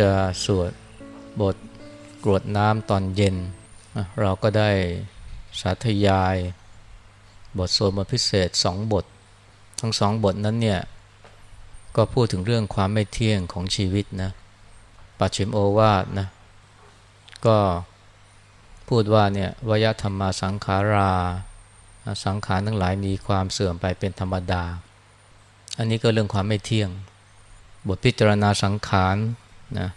จะสวดบทกรวดน้ำตอนเย็น เราก็ได้สาธยาย บทสวดบทพิเศษสองบท ทั้งสองบทนั้นเนี่ย ก็พูดถึงเรื่องความไม่เที่ยงของชีวิตนะปัจฉิมโอวาทนะ ก็พูดว่าเนี่ยวยธรรมาสังขาราสังขารทั้งหลายมีความเสื่อมไปเป็นธรรมดา อันนี้ก็เรื่องความไม่เที่ยง บทพิจารณาสังขาร นะ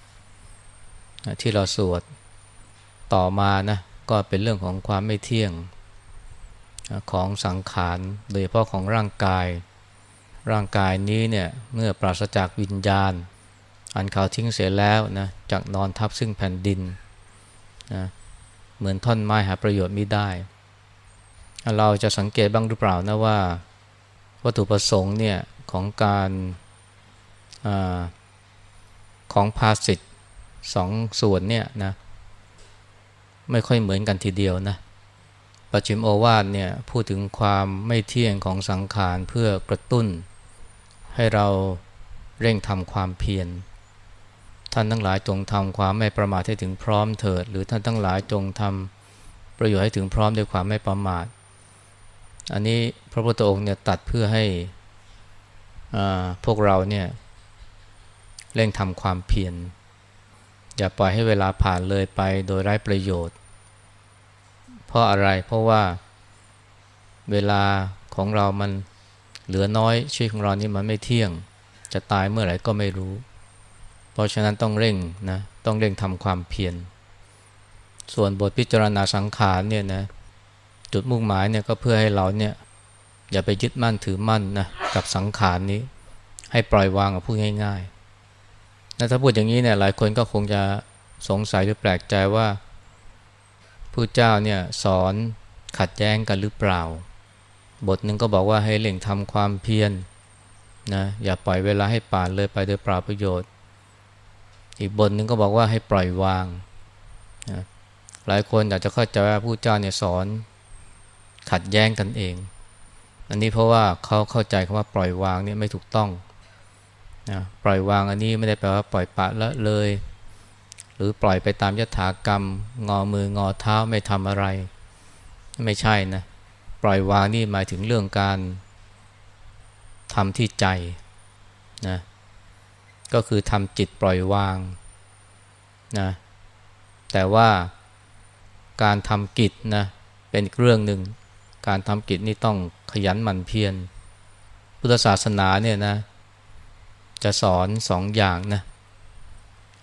ที่เราสวดต่อมานะก็เป็นเรื่องของความไม่เที่ยงของสังขารโดยเฉพาะของร่างกาย ร่างกายนี้เนี่ยเมื่อปราศจากวิญญาณ อันเขาทิ้งเสียแล้วนะจากนอนทับซึ่งแผ่นดินนะเหมือนท่อนไม้หาประโยชน์ไม่ได้ เราจะสังเกตบ้างหรือเปล่านะว่า วัตถุประสงค์เนี่ยของการอ ของภาสิทธ์สองส่วนเนี่ยนะไม่ค่อยเหมือนกันทีเดียวนะปัจฉิมโอวาทเนี่ยพูดถึงความไม่เที่ยงของสังขารเพื่อกระตุ้น ให้เราเร่งทำความเพียรท่านทั้งหลายจงทำความไม่ประมาทให้ถึงพร้อมเถิด หรือท่านทั้งหลายจงทำประโยชน์ให้ถึงพร้อมด้วยความไม่ประมาท อันนี้พระพุทธองค์เนี่ยตัดเพื่อให้พวกเราเนี่ย เร่งทำความเพียรอย่าปล่อยให้เวลาผ่านเลยไปโดยไร้ประโยชน์ เพราะอะไรเพราะว่าเวลาของเรามันเหลือน้อยชีวิตของเรานี่มันไม่เที่ยง จะตายเมื่อไหร่ก็ไม่รู้ เพราะฉะนั้นต้องเร่งนะต้องเร่งทำความเพียรส่วนบทพิจารณาสังขารเนี่ยนะจุดมุ่งหมายเนี่ยก็เพื่อให้เราเนี่ยอย่าไปยึดมั่นถือมั่นนะกับสังขารนี้ ให้ปล่อยวางกับพูดง่าย ๆ ถ้าพูดอย่างนี้เนี่ยหลายคนก็คงจะสงสัยหรือแปลกใจว่าผู้เจ้าเนี่ยสอนขัดแย้งกันหรือเปล่า บทหนึ่งก็บอกว่าให้เล่งทำความเพียรนะอย่าปล่อยเวลาให้ป่านเลยไปโดยปล่าประโยชน์ อีกบทหนึ่งก็บอกว่าให้ปล่อยวางนะหลายคนอาจจะเข้าใจว่าผู้เจ้าเนี่ยสอนขัดแย้งกันเอง อันนี้เพราะว่าเขาเข้าใจคำว่าปล่อยวางเนี่ยไม่ถูกต้อง นะปล่อยวางอันนี้ไม่ได้แปลว่าปล่อยปะละเลย หรือปล่อยไปตามยถากรรม งอมืองอเท้าไม่ทำอะไร ไม่ใช่นะ ปล่อยวางนี่หมายถึงเรื่องการทำที่ใจนะก็คือทำจิตปล่อยวางนะแต่ว่าการทำกิจนะเป็นเรื่องหนึ่ง การทำกิจนี่ต้องขยันหมั่นเพียรพุทธศาสนาเนี่ยนะ จะสอนสองอย่างนะ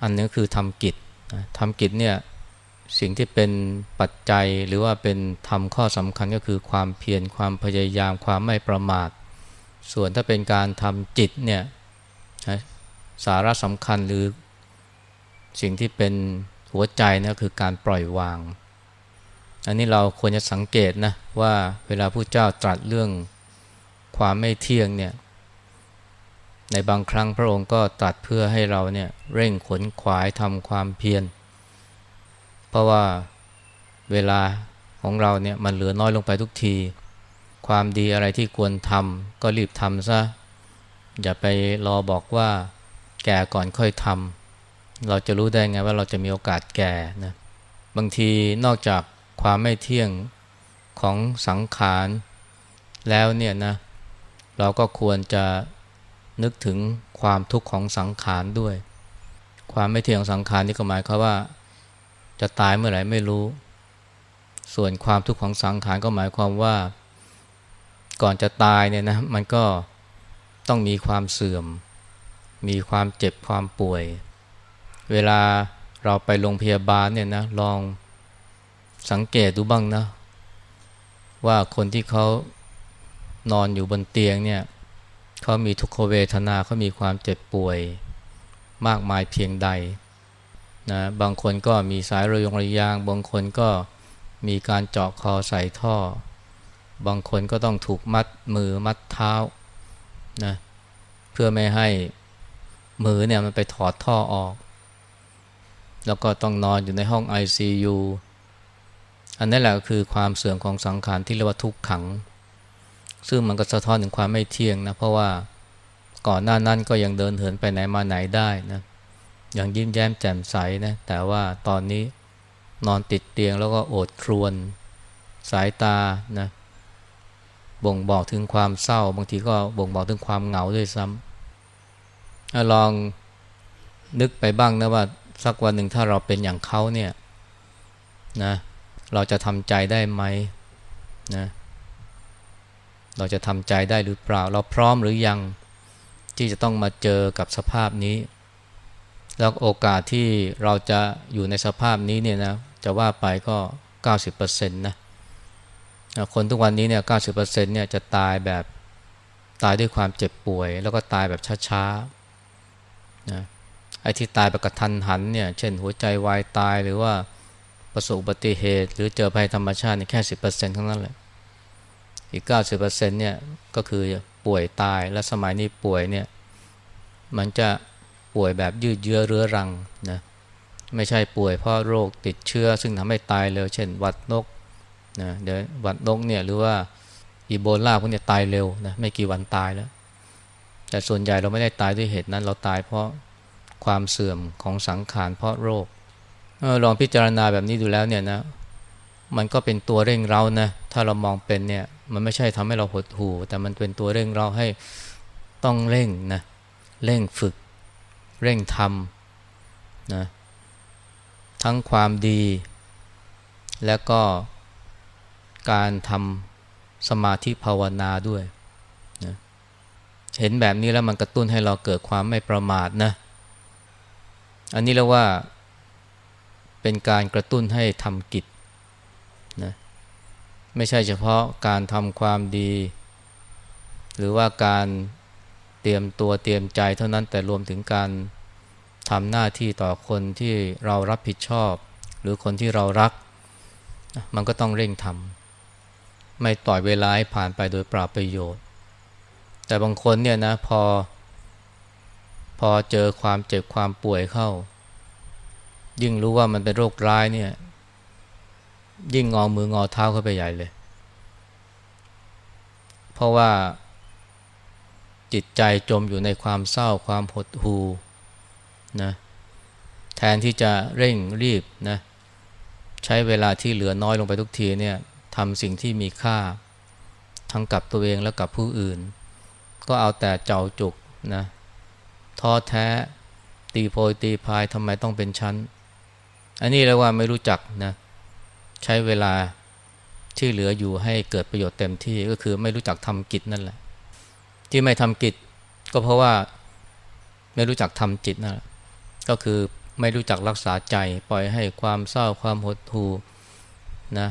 อันนึงคือทำกิจทำกิจเนี่ยสิ่งที่เป็นปัจจัยหรือว่าเป็นทำข้อสำคัญก็คือความเพียรความพยายามความไม่ประมาท ส่วนถ้าเป็นการทำจิตเนี่ยสาระสำคัญหรือสิ่งที่เป็นหัวใจนะคือการปล่อยวาง อันนี้เราควรจะสังเกตนะว่าเวลาผู้เจ้าตรัสเรื่องความไม่เที่ยงเนี่ย ในบางครั้งพระองค์ก็ตรัสเพื่อให้เราเนี่ยเร่งขนขวายทำความเพียร เพราะว่าเวลาของเราเนี่ยมันเหลือน้อยลงไปทุกที ความดีอะไรที่ควรทำก็รีบทำซะ อย่าไปรอบอกว่าแก่ก่อนค่อยทำเราจะรู้ได้ไงว่าเราจะมีโอกาสแก่นะบางทีนอกจากความไม่เที่ยงของสังขารแล้วเนี่ยนะเราก็ควรจะ นึกถึงความทุกข์ของสังขารด้วย ความไม่เที่ยงสังขารนี่ก็หมายความว่า จะตายเมื่อไหร่ไม่รู้ ส่วนความทุกข์ของสังขารก็หมายความว่า ก่อนจะตายเนี่ยนะมันก็ต้องมีความเสื่อม มีความเจ็บความป่วย เวลาเราไปโรงพยาบาลเนี่ยนะลองสังเกตดูบ้างนะ ว่าคนที่เขานอนอยู่บนเตียงเนี่ย เขามีทุกขเวทนาเขามีความเจ็บป่วยมากมายเพียงใดนะบางคนก็มีสายระยงระยาง บางคนก็มีการเจาะคอใส่ท่อ บางคนก็ต้องถูกมัดมือมัดเท้านะเพื่อไม่ให้มือเนี่ยมันไปถอดท่อออก แล้วก็ต้องนอนอยู่ในห้อง ICU อันนั้นแหละคือความเสื่อมของสังขารที่เรียกว่าทุกขัง ซึ่งมันก็สะท้อนถึงความไม่เที่ยงนะ เพราะว่าก่อนหน้านั้นก็ยังเดินเหินไปไหนมาไหนได้นะอย่างยิ้มแย้มแจ่มใสนะแต่ว่าตอนนี้นอนติดเตียงแล้วก็โอดครวน สายตานะบ่งบอกถึงความเศร้า บางทีก็บ่งบอกถึงความเหงาด้วยซ้ำลองนึกไปบ้างนะว่าสักวันหนึ่งถ้าเราเป็นอย่างเขาเนี่ยนะเราจะทำใจได้ไหมนะเเราจะทำใจได้หรือเปล่า เราพร้อมหรือยังที่จะต้องมาเจอกับสภาพนี้ แล้วโอกาสที่เราจะอยู่ในสภาพนี้เนี่ยนะจะว่าไปก็ 90%นะคนทุกวันนี้เนี่ย90%เนี่ยจะตายแบบตายด้วยความเจ็บป่วย แล้วก็ตายแบบช้าๆนะไอ้ที่ตายแบบกระทันหันเนี่ยเช่นหัวใจวายตายหรือว่าประสบอุบัติเหตุ หรือเจอภัยธรรมชาติแค่สิบเปอร์เซ็นต์เท่านั้นแหละ อีกเก้าสิบเนี่ยก็คือป่วยตายและสมัยนี้ป่วยเนี่ยมันจะป่วยแบบยืดเยื้อเรื้อรังนะไม่ใช่ป่วยเพราะโรคติดเชื้อ ซึ่งทำให้ตายเร็วเช่นหวัดนกนะเดี๋ยวหวัดนกเนี่ยหรือว่าอีโบลาพวกนี้ตายเร็วนะไม่กี่วันตายแล้ว แต่ส่วนใหญ่เราไม่ได้ตายด้วยเหตุนั้น เราตายเพราะความเสื่อมของสังขารเพราะโรคลองพิจารณาแบบนี้ดูแล้วเนี่ยนะ มันก็เป็นตัวเร่งเรานะถ้าเรามองเป็นเนี่ยมันไม่ใช่ทำให้เราหดหู่แต่มันเป็นตัวเร่งเราให้ต้องเร่งนะเร่งฝึก เร่งทำนะทั้งความดี และก็การทำสมาธิภาวนาด้วยนะเห็นแบบนี้แล้วมันกระตุ้นให้เราเกิดความไม่ประมาทนะอันนี้เรียกว่าเป็นการกระตุ้นให้ทำกิจ นะไม่ใช่เฉพาะการทำความดี หรือว่าการเตรียมตัวเตรียมใจเท่านั้นแต่รวมถึงการทำหน้าที่ต่อคนที่เรารับผิดชอบ หรือคนที่เรารัก มันก็ต้องเร่งทำไม่ต่อยเวลาให้ผ่านไปโดยปราประโยชน์ แต่บางคนเนี่ยนะพอ พอเจอความเจ็บความป่วยเข้า ยิ่งรู้ว่ามันเป็นโรคร้ายเนี่ย ยิ่งงอมืองอเท้าเข้าไปใหญ่เลย เพราะว่าจิตใจจมอยู่ในความเศร้าความหดหู่นะแทนที่จะเร่งรีบนะใช้เวลาที่เหลือน้อยลงไปทุกทีเนี่ยทำสิ่งที่มีค่าทั้งกับตัวเองและกับผู้อื่น ก็เอาแต่เจ้าจุกนะท้อแท้ ตีโพยตีพายทำไมต้องเป็นชั้น อันนี้เรียกว่าไม่รู้จักนะ ใช้เวลาที่เหลืออยู่ให้เกิดประโยชน์เต็มที่ก็คือไม่รู้จักทำกิจนั่นแหละ ที่ไม่ทำกิจก็เพราะว่าไม่รู้จักทำจิตนั่นแหละก็คือไม่รู้จักรักษาใจ ปล่อยให้ความเศร้าความหดหู่นะ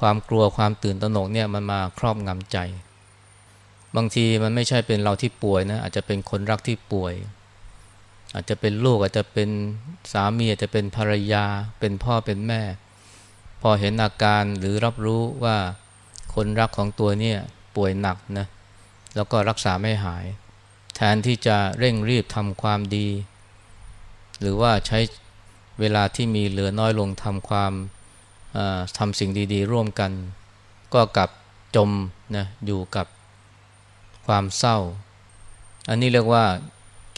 ความกลัวความตื่นตระหนกเนี่ยมันมาครอบงำใจ บางทีมันไม่ใช่เป็นเราที่ป่วยนะอาจจะเป็นคนรักที่ป่วย อาจจะเป็นลูกอาจจะเป็นสามีอาจจะเป็นภรรยา เป็นพ่อเป็นแม่ พอเห็นอาการหรือรับรู้ว่าคนรักของตัวเนี่ยป่วยหนักนะแล้วก็รักษาไม่หาย แทนที่จะเร่งรีบทำความดี หรือว่าใช้เวลาที่มีเหลือน้อยลงทำความทำสิ่งดีๆ ร่วมกัน ก็กลับจมนะอยู่กับความเศร้า อันนี้เรียกว่า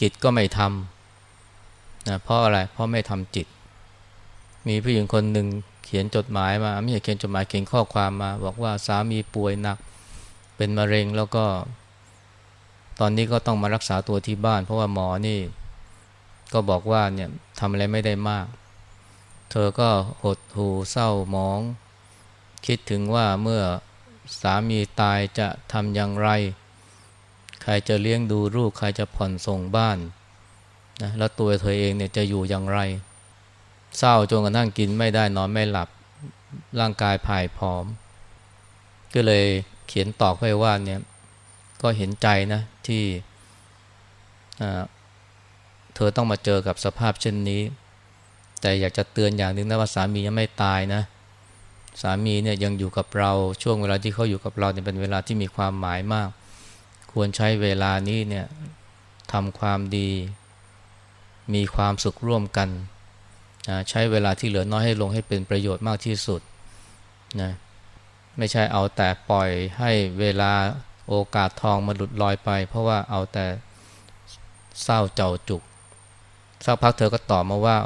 กิจก็ไม่ทำนะเพราะอะไร เพราะไม่ทำจิต มีผู้หญิงคนหนึ่ง ขียนจดหมายมาไม่ใช่เขียนจดหมายเขียนข้อความมา บอกว่าสามีป่วยหนัก เป็นมะเร็งแล้วก็ ตอนนี้ก็ต้องมารักษาตัวที่บ้าน เพราะว่าหมอนี่ ก็บอกว่าเนี่ยทำอะไรไม่ได้มาก เธอก็หดหูเศร้าหมอง คิดถึงว่าเมื่อสามีตายจะทำอย่างไร ใครจะเลี้ยงดูลูกใครจะผ่อนส่งบ้านนะแล้วตัวเธอเองเนี่ยจะอยู่อย่างไร เศร้าจนกระทั่งกินไม่ได้นอนไม่หลับร่างกายผ่ายผอม ก็เลยเขียนตอบไปว่าเนี่ยก็เห็นใจนะที่เธอต้องมาเจอกับสภาพเช่นนี้ แต่อยากจะเตือนอย่างหนึ่งนะว่าสามียังไม่ตายนะ สามีเนี่ยยังอยู่กับเราช่วงเวลาที่เขาอยู่กับเราเนี่ยเป็นเวลาที่มีความหมายมาก ควรใช้เวลานี้เนี่ยทำความดี มีความสุขร่วมกัน นะใช้เวลาที่เหลือน้อยให้ลงให้เป็นประโยชน์มากที่สุดนะไม่ใช่เอาแต่ปล่อยให้เวลาโอกาสทองมาหลุดลอยไป เพราะว่าเอาแต่เศร้าเจ้าจุกสักพักเธอก็ตอบมาว่า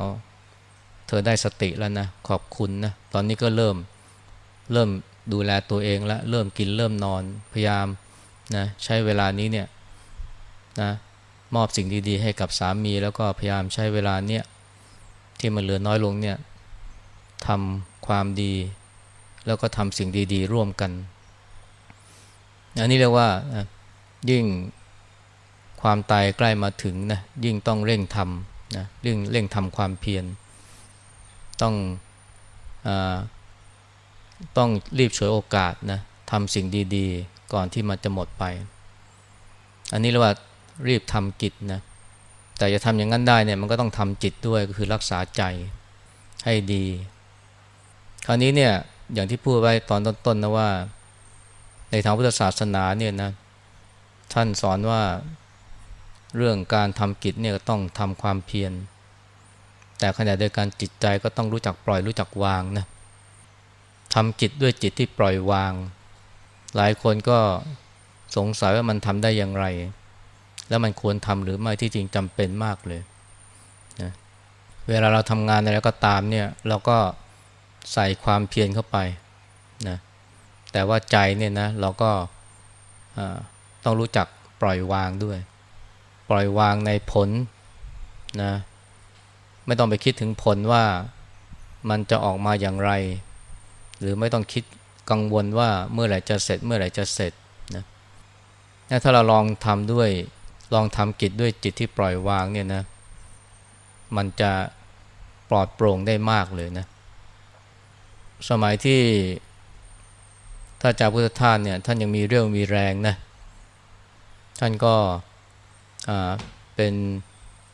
เธอได้สติแล้วนะขอบคุณนะตอนนี้ก็เริ่มเริ่มดูแลตัวเองแล้วเริ่มกินเริ่มนอนพยายามนะใช้เวลานี้เนี่ยนะมอบสิ่งดีๆ ให้กับสามี แล้วก็พยายามใช้เวลาเนี่ย ที่มันเหลือน้อยลงเนี่ยทำความดี แล้วก็ทำสิ่งดีๆ ร่วมกันอันนี้เรียกว่ายิ่งความตายใกล้มาถึงนะยิ่งต้องเร่งทำนะเร่งเร่งทำความเพียรต้องอต้องรีบฉวยโอกาสนะทำสิ่งดีๆ ก่อนที่มันจะหมดไป อันนี้เรียกว่ารีบทำกิจนะ แต่จะทำอย่างนั้นได้เนี่ยมันก็ต้องทำจิตด้วยก็คือรักษาใจให้ดี คราวนี้เนี่ยอย่างที่พูดไว้ตอนต้นๆนะว่า ในทางพุทธศาสนาเนี่ยนะท่านสอนว่าเรื่องการทำกิจเนี่ยต้องทำความเพียร แต่ขณะเดียวกันจิตใจก็ต้องรู้จักปล่อยรู้จักวางนะทำกิจด้วยจิตที่ปล่อยวาง หลายคนก็สงสัยว่ามันทำได้อย่างไร แล้วมันควรทำหรือไม่ที่จริงจำเป็นมากเลยนะเวลาเราทำงานอะไรก็ตามเนี่ยเราก็ใส่ความเพียรเข้าไปนะแต่ว่าใจเนี่ยนะเราก็ต้องรู้จักปล่อยวางด้วย ปล่อยวางในผลนะไม่ต้องไปคิดถึงผลว่ามันจะออกมาอย่างไร หรือไม่ต้องคิดกังวลว่าเมื่อไหร่จะเสร็จเมื่อไหร่จะเสร็จนะถ้าเราลองทำด้วย ลองทำกิจด้วยจิตที่ปล่อยวางเนี่ยนะ มันจะปลอดโปร่งได้มากเลยนะ สมัยที่ถ้าจาพุทธทาสเนี่ยท่านยังมีเรื่องมีแรงนะ ท่านก็เป็น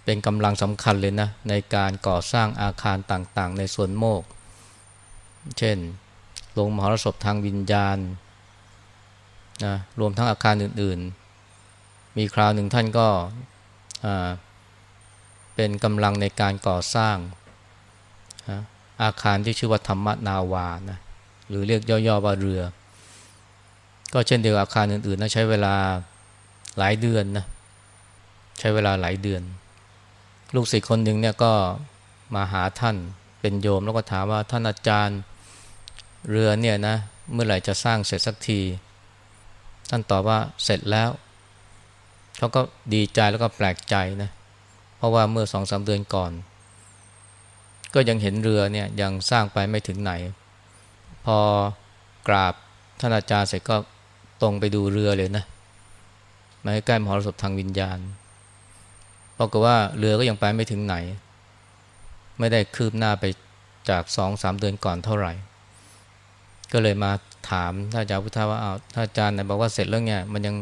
เป็นกำลังสำคัญเลยนะ ในการก่อสร้างอาคารต่างๆ ในส่วนโมก เช่นโรงมหรสพทางวิญญาณนะรวมทั้งอาคารอื่น ๆ มีคราวหนึ่งท่านก็เป็นกำลังในการก่อสร้างอาคารที่ชื่อว่าธรรมนาวานะหรือเรียกย่อๆว่าเรือ ก็เช่นเดียวกับอาคารอื่นๆนะใช้เวลาหลายเดือนนะใช้เวลาหลายเดือน ลูกศิษย์คนหนึ่งเนี่ยก็มาหาท่านเป็นโยมแล้วก็ถามว่าท่านอาจารย์เรือเนี่ยนะเมื่อไหร่จะสร้างเสร็จสักที ท่านตอบว่าเสร็จแล้ว เขาก็ดีใจแล้วก็แปลกใจนะ เพราะว่าเมื่อสองสาเดือนก่อน ก็ยังเห็นเรือเนี่ยยังสร้างไปไม่ถึงไหน พอกราบท่านอาจารย์เสร็จก็ตรงไปดูเรือเลยนะมาใกล้มหรสพทางวิญญาณปรากฏว่าเรือก็ยังไปไม่ถึงไหน ไม่ได้คืบหน้าไปจากสองสามเดือนก่อนเท่าไหร่ ก็เลยมาถามท่านอาจารย์พุทธว่าเอาท่านอาจารย์ไหนบอกว่าเสร็จแล้วเนี่ยมันยัง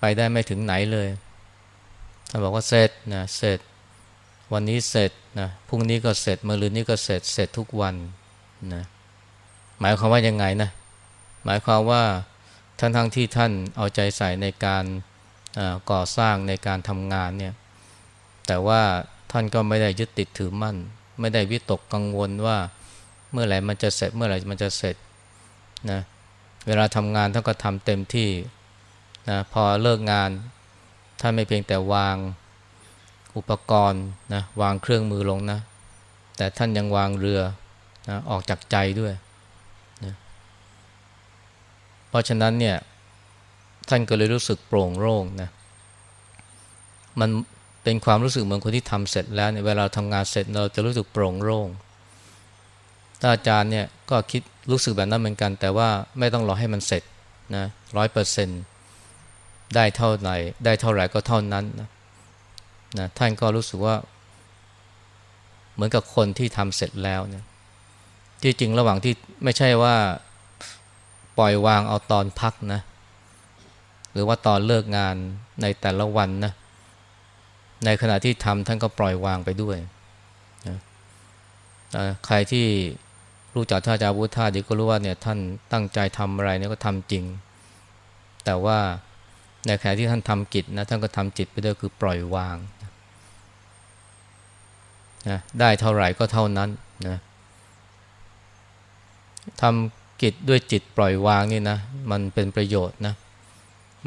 ไปได้ไม่ถึงไหนเลยท่านบอกว่าเสร็จนะเสร็จ วันนี้เสร็จนะพรุ่งนี้ก็เสร็จมะรืนนี้ก็เสร็จเสร็จทุกวันนะหมายความว่ายังไงนะหมายความว่าท่านทั้งที่ท่านเอาใจใส่ในการก่อสร้างในการทำงานเนี่ยแต่ว่าท่านก็ไม่ได้ยึดติดถือมั่น ไม่ได้วิตกกังวลว่าเมื่อไหร่มันจะเสร็จเมื่อไหร่มันจะเสร็จนะเวลาทำงานท่านก็ทำเต็มที่ นะพอเลิกงานท่านไม่เพียงแต่วางอุปกรณ์นะวางเครื่องมือลงนะ แต่ท่านยังวางเรือนะออกจากใจด้วยนะเพราะฉะนั้นเนี่ยท่านก็เลยรู้สึกโปร่งโล่งนะมันเป็นความรู้สึกเหมือนคนที่ทำเสร็จแล้วเนี่ยเวลาทำงานเสร็จเราจะรู้สึกโปร่งโล่งถ้าอาจารย์เนี่ยก็คิดรู้สึกแบบนั้นเหมือนกัน แต่ว่าไม่ต้องรอให้มันเสร็จนะร้อยเปอร์เซ็นต์ ได้เท่าไหร่ได้เท่าไหร่ก็เท่านั้นนะนะท่านก็รู้สึกว่า เหมือนกับคนที่ทำเสร็จแล้วเนี่ยที่จริงระหว่างที่ไม่ใช่ว่าปล่อยวางเอาตอนพักนะ หรือว่าตอนเลิกงานในแต่ละวันนะ ในขณะที่ทำท่านก็ปล่อยวางไปด้วยนะใครที่รู้จักท่าจาวุธท่าดีก็รู้ว่าเนี่ยท่านตั้งใจทำอะไรเนี่ยก็ทำจริง แต่ว่า ในขณะที่ท่านทำกิจนะท่านก็ทำจิตไปด้วยคือปล่อยวางนะได้เท่าไหร่ก็เท่านั้นนะทำกิจด้วยจิตปล่อยวางนี่นะมันเป็นประโยชน์นะ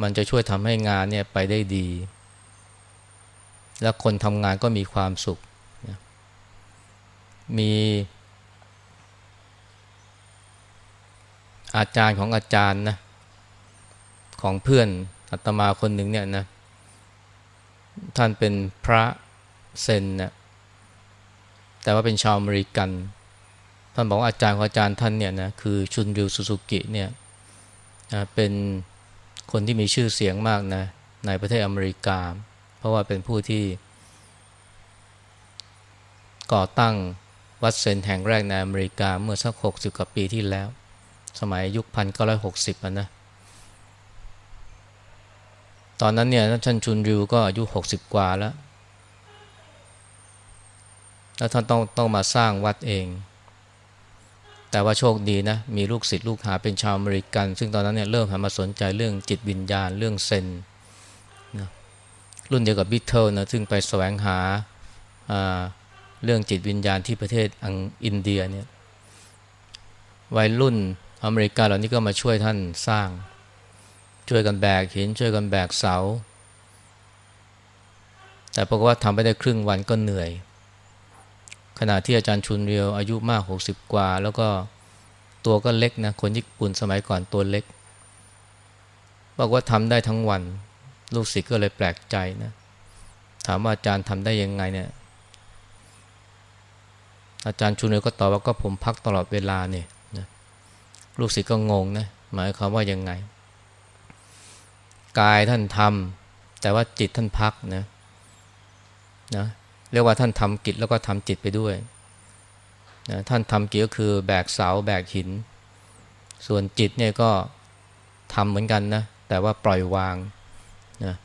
มันจะช่วยทำให้งานเนี่ยไปได้ดี แล้วคนทำงานก็มีความสุขนะมีอาจารย์ของอาจารย์นะของเพื่อน อาตมาคนหนึ่งเนี่ยนะท่านเป็นพระเซนนะแต่ว่าเป็นชาวอเมริกัน ท่านบอกว่าอาจารย์ของอาจารย์ท่านเนี่ยนะคือชุนริวซูซูกิเนี่ยเป็นคนที่มีชื่อเสียงมากนะในประเทศอเมริกา เพราะว่าเป็นผู้ที่ ก่อตั้งวัดเซนแห่งแรกในอเมริกาเมื่อสักหกสิบกว่าปีที่แล้ว สมัยยุคพันเก้าร้อยหกสิบนะ ตอนนั้นเนี่ยท่านชุนริวก็อายุหกสิบกว่าแล้ว แล้วท่านต้องต้องมาสร้างวัดเอง แต่ว่าโชคดีนะ มีลูกศิษย์ลูกหาเป็นชาวอเมริกัน ซึ่งตอนนั้นเนี่ยเริ่มหันมาสนใจเรื่องจิตวิญญาณเรื่องเซนนะรุ่นเดียวกับบิทเทิลนะซึ่งไปแสวงหาเรื่องจิตวิญญาณที่ประเทศอังอินเดียเนี่ยวัยรุ่นอเมริกาเหล่านี้ก็มาช่วยท่านสร้าง ช่วยกันแบกหิน ช่วยกันแบกเสา แต่ปรากฏว่าทำไปได้ครึ่งวันก็เหนื่อย ขณะที่อาจารย์ชุนเรียวอายุมาก 60 กว่า แล้วก็ตัวก็เล็กนะ คนญี่ปุ่นสมัยก่อนตัวเล็ก บอกว่าทำได้ทั้งวัน ลูกศิษย์ก็เลยแปลกใจนะ ถามว่าอาจารย์ทำได้ยังไงเนี่ย อาจารย์ชุนเรียวก็ตอบว่าก็ผมพักตลอดเวลาเนี่ยลูกศิษย์ก็งงนะ หมายความว่ายังไง กายท่านทำแต่ว่าจิตท่านพักนะนะเรียกว่าท่านทำกิจแล้วก็ทำจิตไปด้วยนะท่านทำกิจก็คือแบกเสาแบกหิน ส่วนจิตเนี่ยก็ทำเหมือนกันนะแต่ว่าปล่อยวางนะ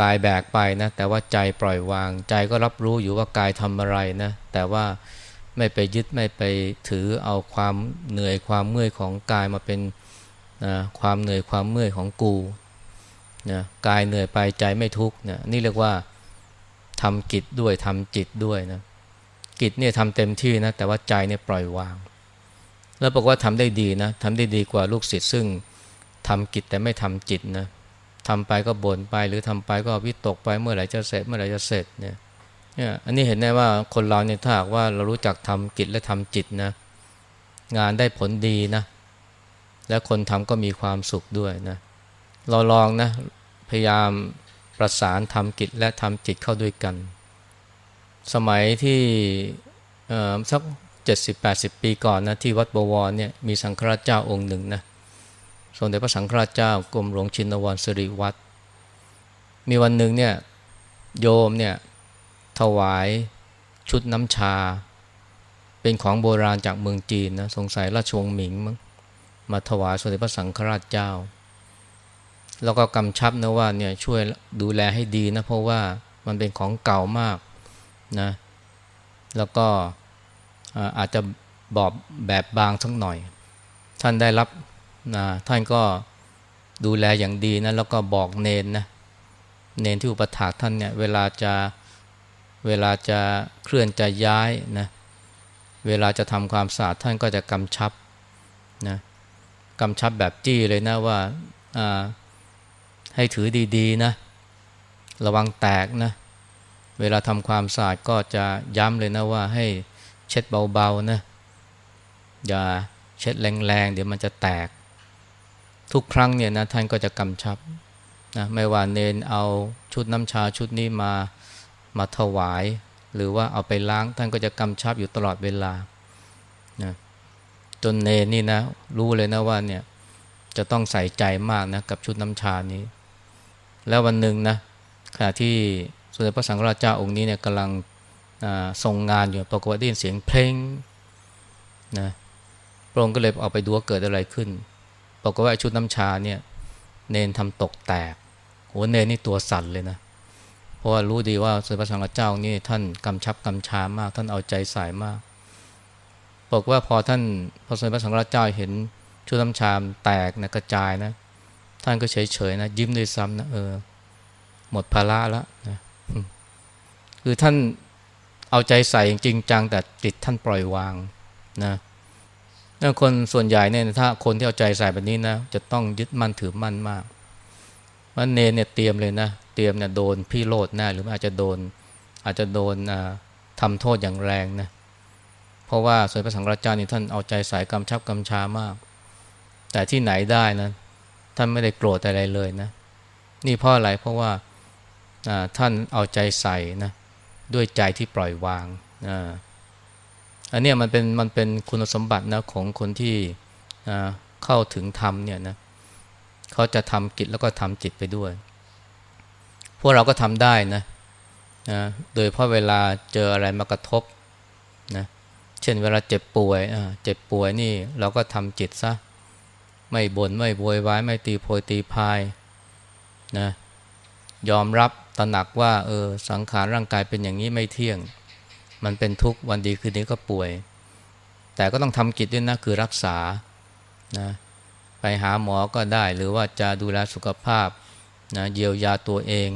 กายแบกไปนะแต่ว่าใจปล่อยวาง ใจก็รับรู้อยู่ว่ากายทำอะไรนะแต่ว่าไม่ไปยึดไม่ไปถือเอาความเหนื่อยความเมื่อยของกายมาเป็นนะความเหนื่อยความเมื่อยของกู นะกายเหนื่อยไปใจไม่ทุกข์นะนี่เรียกว่าทำกิจด้วยทำจิตด้วยนะกิจเนี่ยทำเต็มที่นะแต่ว่าใจเนี่ยปล่อยวาง แล้วบอกว่าทำได้ดีนะทำได้ดีกว่าลูกศิษย์ซึ่งทำกิจแต่ไม่ทำจิตนะทำไปก็บ่นไปหรือทำไปก็วิตกไปเมื่อไหร่จะเสร็จเมื่อไหร่จะเสร็จเนี่ยเนี่ยอันนี้เห็นได้ว่าคนเราเนี่ยถ้าหากว่าเรารู้จักทำกิจและทำจิตนะงานได้ผลดีนะและคนทำก็มีความสุขด้วยนะเเราลองนะ พยายามประสานทำกิจและทำจิตเข้าด้วยกัน สมัยที่สักเจ็ดสิบแปดสิบปีก่อนนะที่วัดบวรเนี่ยมีสังฆราชเจ้าองค์หนึ่งนะสมเด็จพระสังฆราชเจ้ากรมหลวงชินวรสิริวัตรมีวันหนึ่งเนี่ยโยมเนี่ยถวายชุดน้ำชา เป็นของโบราณจากเมืองจีนนะสงสัยราชวงศ์หมิงมั้งมาถวายสมเด็จพระสังฆราชเจ้า แล้วก็กำชับนะว่าเนี่ยช่วยดูแลให้ดีนะ เพราะว่ามันเป็นของเก่ามากนะแล้วก็อาจจะบอบแบบบางสักหน่อย ท่านได้รับนะท่านก็ดูแลอย่างดีนะแล้วก็บอกเนนนะเนนที่อุปถากท่านเนี่ยเวลาจะเวลาจะเคลื่อนจะย้ายนะเวลาจะทำความสะอาดท่านก็จะกำชับนะกำชับแบบจี้เลยนะว่า ให้ถือดีๆนะ ระวังแตกนะ เวลาทำความสะอาดก็จะย้ำเลยนะว่าให้เช็ดเบาๆนะ อย่าเช็ดแรงๆ เดี๋ยวมันจะแตก ทุกครั้งเนี่ยนะท่านก็จะกำชับนะไม่ว่าเนนเอาชุดน้ำชาชุดนี้มามาถวาย หรือว่าเอาไปล้างท่านก็จะกำชับอยู่ตลอดเวลานะจนเนนนี่นะ รู้เลยนะว่าเนี่ยจะต้องใส่ใจมากนะกับชุดน้ำชานี้ แล้ววันหนึ่งนะขณะที่สมเด็จพระสังฆราชเจ้าองค์นี้เนี่ยกำลังทรงงานอยู่ปรากฏว่าได้ยินเสียงเพลงนะพระองค์ก็เลยออกไปดูว่าเกิดอะไรขึ้นปรากฏว่าชุดน้ำชาเนี่ย เนนทำตกแตกหัวเนนนี่ตัวสั่นเลยนะเพราะว่ารู้ดีว่าสมเด็จพระสังฆราชเจ้านี่ท่านกำชับกำชามาก ท่านเอาใจใส่มากบอกว่าพอท่านพอสมเด็จพระสังฆราชเจ้าเห็นชุดน้ำชามแตกนะกระจายนะ ท่านก็เฉยๆนะยิ้มด้วยซ้ำนะเออ หมดภาระแล้วนะคือท่านเอาใจใส่จริงจังแต่จิตท่านปล่อยวางนะคนส่วนใหญ่เนี่ยถ้าคนที่เอาใจใส่แบบนี้นะจะต้องยึดมั่นถือมั่นมากมันเนเนี่ยเตรียมเลยนะเตรียมเนี่ยโดนพี่โลดแน่หรืออาจจะโดน อาจจะโดนทำโทษอย่างแรงนะเพราะว่าสมเด็จพระสังฆราชานี่ท่านเอาใจใส่กำชับกำชามาก แต่ที่ไหนได้นะ ท่านไม่ได้โกรธอะไรเลยนะ นี่เพราะอะไรเพราะว่าท่านเอาใจใส่นะด้วยใจที่ปล่อยวางอันนี้มันเป็นมันเป็นคุณสมบัตินะของคนที่เข้าถึงธรรมเนี่ยนะเขาจะทำกิจแล้วก็ทำจิตไปด้วย พวกเราก็ทำได้นะนะโดยเพราะเวลาเจออะไรมากระทบนะเช่นเวลาเจ็บป่วยเจ็บป่วยนี่เราก็ทำจิตซะ ไม่บน่นไม่โวยวายไม่ตีโพยตีพายนะยอมรับตระหนักว่าเออสังขารร่างกายเป็นอย่างนี้ไม่เที่ยง มันเป็นทุกข์วันดีคืนนี้ก็ป่วย แต่ก็ต้องทำกิจด้วยนะคือรักษานะไปหาหมอก็ได้ หรือว่าจะดูแลสุขภาพนะเยียวยาตัวเอง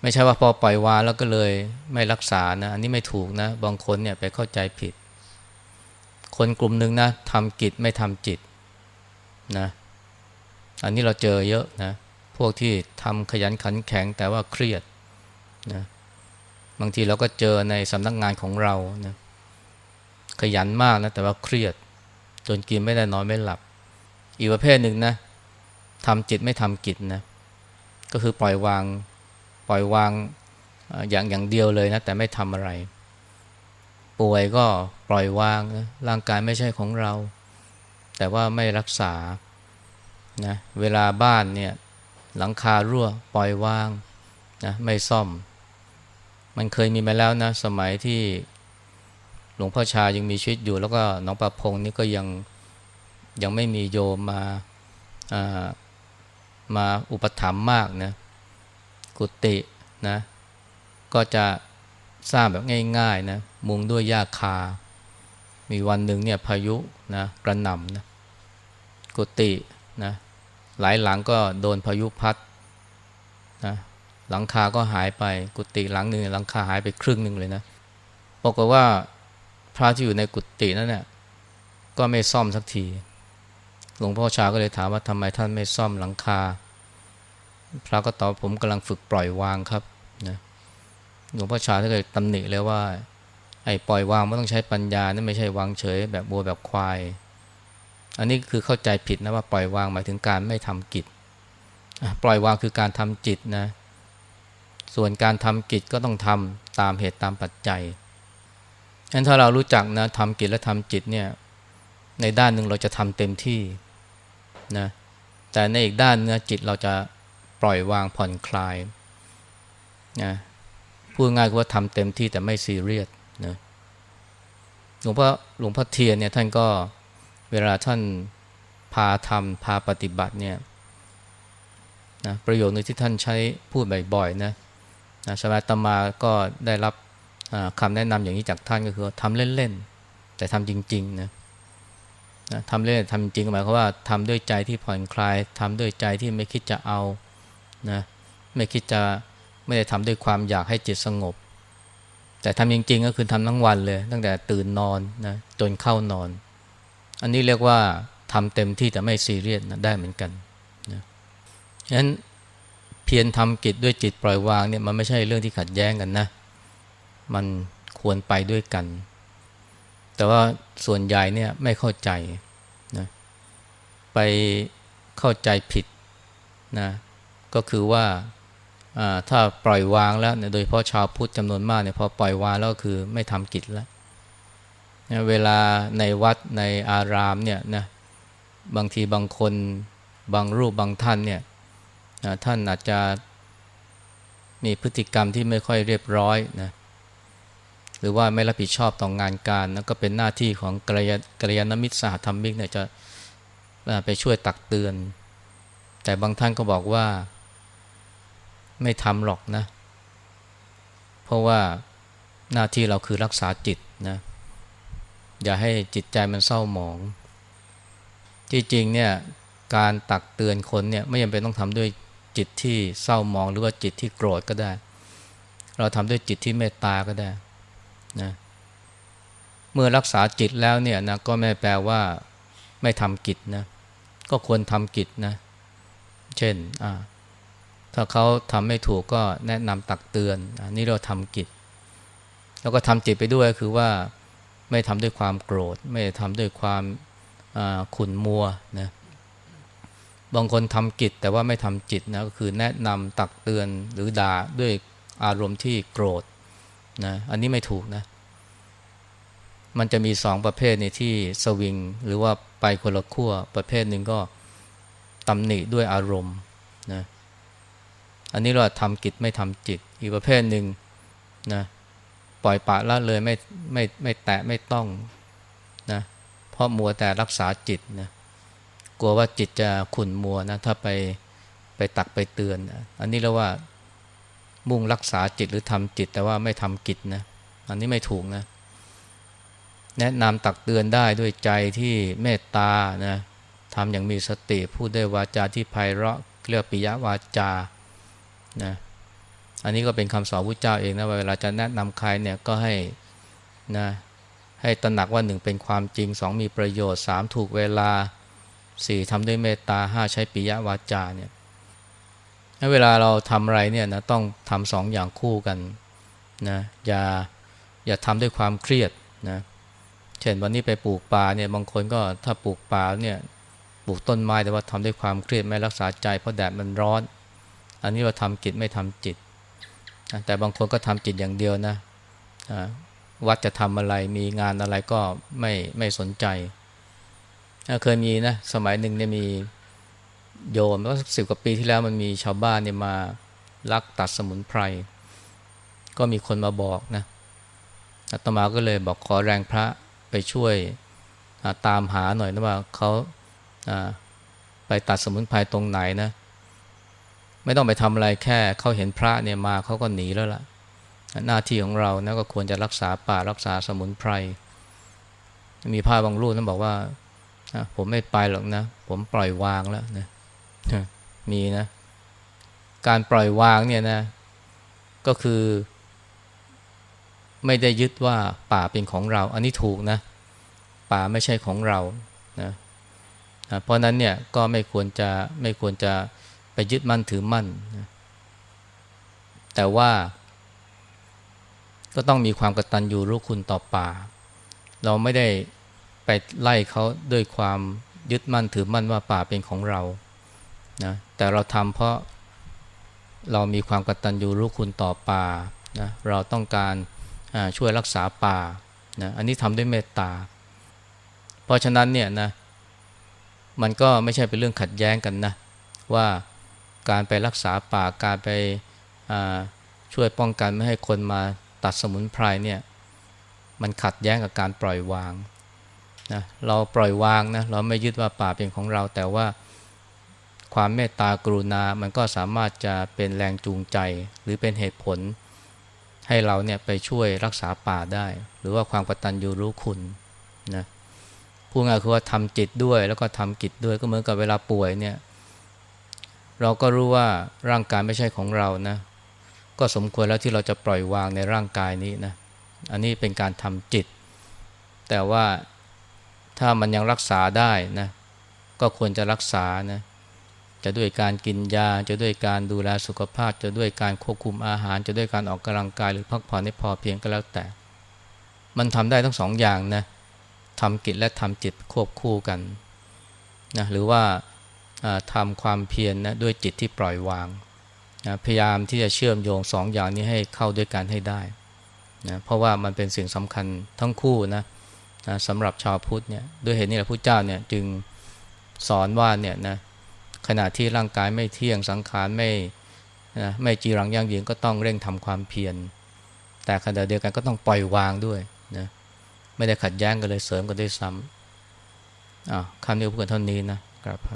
ไม่ใช่ว่าพอปล่อยวางแล้วก็เลยไม่รักษานะอันนี้ไม่ถูกนะบางคนเนี่ยไปเข้าใจผิด คนกลุ่มหนึ่งนะทำกิจไม่ทำจิต นะ อันนี้เราเจอเยอะนะ พวกที่ทำขยันขันแข็งแต่ว่าเครียดนะบางทีเราก็เจอในสำนักงานของเรานะขยันมากนะแต่ว่าเครียด จนกินไม่ได้นอนไม่หลับ อีกประเภทหนึ่งนะทำจิตไม่ทำกิจนะก็คือปล่อยวางปล่อยวางอย่างอย่างเดียวเลยนะแต่ไม่ทำอะไร ป่วยก็ปล่อยวางนะร่างกายไม่ใช่ของเรา แต่ว่าไม่รักษานะเวลาบ้านเนี่ยหลังคารั่วปล่อยวางนะไม่ซ่อม มันเคยมีมาแล้วนะสมัยที่หลวงพ่อชายังมีชีวิตอยู่ แล้วก็น้องประพงนี่ก็ยังยังไม่มีโยมมาามาอุปถัมภ์มากนะกุฏินะ ก็จะสร้างแบบง่ายๆนะมุงด้วยหญ้าคา มีวันหนึ่งเนี่ยพายุนะกระหน่ำนะ กุฏินะหลายหลังก็โดนพายุพัดนะหลังคาก็หายไปกุฏิหลังหนึ่งหลังคาหายไปครึ่งหนึ่งเลยนะบอกว่าพระที่อยู่ในกุฏินั้นเนี่ยก็ไม่ซ่อมสักที หลวงพ่อชาก็เลยถามว่าทำไมท่านไม่ซ่อมหลังคา พระก็ตอบผมกำลังฝึกปล่อยวางครับนะหลวงพ่อชาก็เลยตำหนิเลยว่า ไอ้ปล่อยวางไม่ต้องใช้ปัญญานั่นไม่ใช่วางเฉย แบบบัวแบบควาย อันนี้คือเข้าใจผิดนะว่าปล่อยวางหมายถึงการไม่ทำกิจ ปล่อยวางคือการทำจิตนะ ส่วนการทำกิจก็ต้องทำตามเหตุตามปัจจัยงั้นถ้าเรารู้จักนะทำกิจและทำจิตเนี่ย ในด้านหนึ่งเราจะทำเต็มที่นะ แต่ในอีกด้านเนื้อจิตเราจะปล่อยวางผ่อนคลายนะพูดง่ายคือว่าทำเต็มที่แต่ไม่ซีเรียสนะหลวงพ่อหลวงพ่อเทียนเนี่ยท่านก็ เวลาท่านพาทำพาปฏิบัติเนี่ยนะประโยคนึงที่ท่านใช้พูดบ่อยๆนะนะสมัยตมาก็ได้รับคำแนะนำอย่างนี้จากท่านก็คือทำเล่นๆ แต่ทำจริงๆนะนะทำเล่นทำจริงหมายความว่าทำด้วยใจที่ผ่อนคลายทำด้วยใจที่ไม่คิดจะเอานะไม่คิดจะไม่ได้ทำด้วยความอยากให้จิตสงบ แต่ทำจริงๆ ก็คือทำทั้งวันเลย ตั้งแต่ตื่นนอนนะจนเข้านอน อันนี้เรียกว่าทำเต็มที่แต่ไม่ซีเรียสนะได้เหมือนกันนะฉะนั้นเพียรทำกิจด้วยจิตปล่อยวางเนี่ยมันไม่ใช่เรื่องที่ขัดแย้งกันนะ มันควรไปด้วยกัน แต่ว่าส่วนใหญ่เนี่ยไม่เข้าใจนะไปเข้าใจผิดนะก็คือว่าถ้าปล่อยวางแล้วโดยเพราะชาวพุทธจำนวนมากเนี่ยพอปล่อยวางแล้วคือไม่ทำกิจแล้ว เวลาในวัดในอารามเนี่ยนะบางทีบางคนบางรูปบางท่านเนี่ยท่านอาจจะมีพฤติกรรมที่ไม่ค่อยเรียบร้อยนะหรือว่าไม่รับผิดชอบต่องงานการนะก็เป็นหน้าที่ของกระยกระยานมิตรสหธรรมิกเนี่ยจะไปช่วยตักเตือน แต่บางท่านก็บอกว่าไม่ทำหรอกนะ เพราะว่าหน้าที่เราคือรักษาจิตนะ อย่าให้จิตใจมันเศร้าหมอง จริงๆเนี่ยการตักเตือนคนเนี่ยไม่จำเป็นต้องทำด้วยจิตที่เศร้าหมองหรือว่าจิตที่โกรธก็ได้ เราทำด้วยจิตที่เมตตาก็ได้นะเมื่อรักษาจิตแล้วเนี่ยนะก็ไม่แปลว่าไม่ทำกิจนะก็ควรทำกิจนะ เช่นถ้าเขาทำไม่ถูกก็แนะนำตักเตือน อันนี้เราทำกิจ แล้วก็ทำจิตไปด้วยคือว่า ไม่ทำด้วยความโกรธ ไม่ทำด้วยความขุนมัวนะบางคนทำกิจแต่ว่าไม่ทำจิตนะก็คือแนะนำตักเตือนหรือด่าด้วยอารมณ์ที่โกรธนะอันนี้ไม่ถูกนะ มันจะมีสองประเภทในที่สวิง หรือว่าไปคนละขั้วประเภทหนึ่งก็ตำหนิด้วยอารมณ์นะอันนี้เราทำกิจไม่ทำจิต อีกประเภทหนึ่งนะ ปล่อยปะละเลยไม่ไม่ไม่แตะไม่ต้องนะเพราะมัวแต่รักษาจิตนะกลัวว่าจิตจะขุ่นมัวนะถ้าไปไปตักไปเตือน อันนี้เรียกว่ามุ่งรักษาจิตหรือทำจิตแต่ว่าไม่ทำกิจนะอันนี้ไม่ถูกนะ แนะนำตักเตือนได้ด้วยใจที่เมตตานะทำอย่างมีสติพูดด้วยวาจาที่ไพเราะเรียกปิยวาจานะ อันนี้ก็เป็นคำสอนพระเจ้าเองนะเวลาจะแนะนำใครเนี่ยก็ให้นะให้ตระหนักว่าหนึ่งเป็นความจริงสองมีประโยชน์สามถูกเวลาสี่ทำด้วยเมตตาห้าใช้ปิยวาจาเนี่ยเวลาเราทำอะไรเนี่ยนะต้องทำสองอย่างคู่กันนะอย่าอย่าทำด้วยความเครียดนะเช่นวันนี้ไปปลูกป่าเนี่ยบางคนก็ถ้าปลูกป่าเนี่ยปลูกต้นไม้แต่ว่าทำด้วยความเครียดไม่รักษาใจเพราะแดดมันร้อน อันนี้เราทำกิจไม่ทำจิต แต่บางคนก็ทำจิตอย่างเดียวนะวัดจะทำอะไรมีงานอะไรก็ไม่ไม่สนใจ เคยมีนะสมัยหนึ่งเนี่ยมีโยมก็สิบกว่าปีที่แล้วมันมีชาวบ้านเนี่ยมาลักตัดสมุนไพร ก็มีคนมาบอกนะอาตมาก็เลยบอกขอแรงพระไปช่วยตามหาหน่อยนะว่าเขาไปตัดสมุนไพรตรงไหนนะ ไม่ต้องไปทำอะไรแค่เขาเห็นพระเนี่ยมาเขาก็หนีแล้วล่ะ หน้าที่ของเรานะก็ควรจะรักษาป่ารักษาสมุนไพร มีพระบางรูปนั้นบอกว่าผมไม่ไปหรอกนะ ผมปล่อยวางแล้วนะมีนะ การปล่อยวางเนี่ยนะ ก็คือ ไม่ได้ยึดว่าป่าเป็นของเรา อันนี้ถูกนะ ป่าไม่ใช่ของเรานะเพราะนั้นเนี่ยก็ไม่ควรจะไม่ควรจะ ไปยึดมั่นถือมั่น แต่ว่าก็ต้องมีความกตัญญูรู้คุณต่อป่า เราไม่ได้ไปไล่เขาด้วยความยึดมั่นถือมั่นว่าป่าเป็นของเรานะแต่เราทำเพราะเรามีความกตัญญูรู้คุณต่อป่านะเราต้องการช่วยรักษาป่านะอันนี้ทำด้วยเมตตา เพราะฉะนั้นเนี่ยนะมันก็ไม่ใช่เป็นเรื่องขัดแย้งกันนะว่า การไปรักษาป่าการไปช่วยป้องกันไม่ให้คนมาตัดสมุนไพรเนี่ยมันขัดแย้งกับการปล่อยวางนะเราปล่อยวางนะเราไม่ยึดว่าป่าเป็นของเรา แต่ว่าความเมตตากรุณา มันก็สามารถจะเป็นแรงจูงใจ หรือเป็นเหตุผล ให้เราเนี่ยไปช่วยรักษาป่าได้ หรือว่าความกตัญญูรู้คุณนะพูดง่ายคือว่าทำจิตด้วยแล้วก็ทำกิจด้วยก็เหมือนกับเวลาป่วยเนี่ย เราก็รู้ว่าร่างกายไม่ใช่ของเรานะ ก็สมควรแล้วที่เราจะปล่อยวางในร่างกายนี้นะ อันนี้เป็นการทำจิต แต่ว่าถ้ามันยังรักษาได้นะ ก็ควรจะรักษานะ จะด้วยการกินยา จะด้วยการดูแลสุขภาพ จะด้วยการควบคุมอาหาร จะด้วยการออกกำลังกายหรือพักผ่อนให้พอเพียงก็แล้วแต่ มันทำได้ทั้งสองอย่างนะทำกิจและทำจิตควบคู่กันนะหรือว่า ทำความเพียรนนะด้วยจิตที่ปล่อยวางนะพยายามที่จะเชื่อมโยงสองอย่างนี้ให้เข้าด้วยกันให้ได้นะเพราะว่ามันเป็นสิ่งสำคัญทั้งคู่นะนะสำหรับชาวพุทธเนี่ยด้วยเหตุนี้แหละพระเจ้าเนี่ยจึงสอนว่าเนี่ยนะขณะที่ร่างกายไม่เที่ยงสังขารไม่นะไม่จีรังยั่งยืนก็ต้องเร่งทำความเพียร แต่ขณะเดียวกันก็ต้องปล่อยวางด้วยนะไม่ได้ขัดแย้งกันเลยเสริมกันด้วยซ้ำอ่าคำนี้พูดกันเท่านี้นะครับ